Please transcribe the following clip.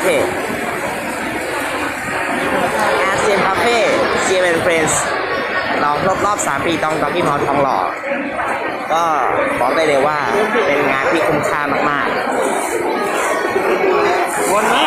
เคอสเซียนคาเฟ่เซียนเฟรนส์ลองครบรอบสามปีตองตองที่นอทองหล่อ ก็บอกได้เลยว่าเป็นงานที่คุ้มค่ามากๆวนนี้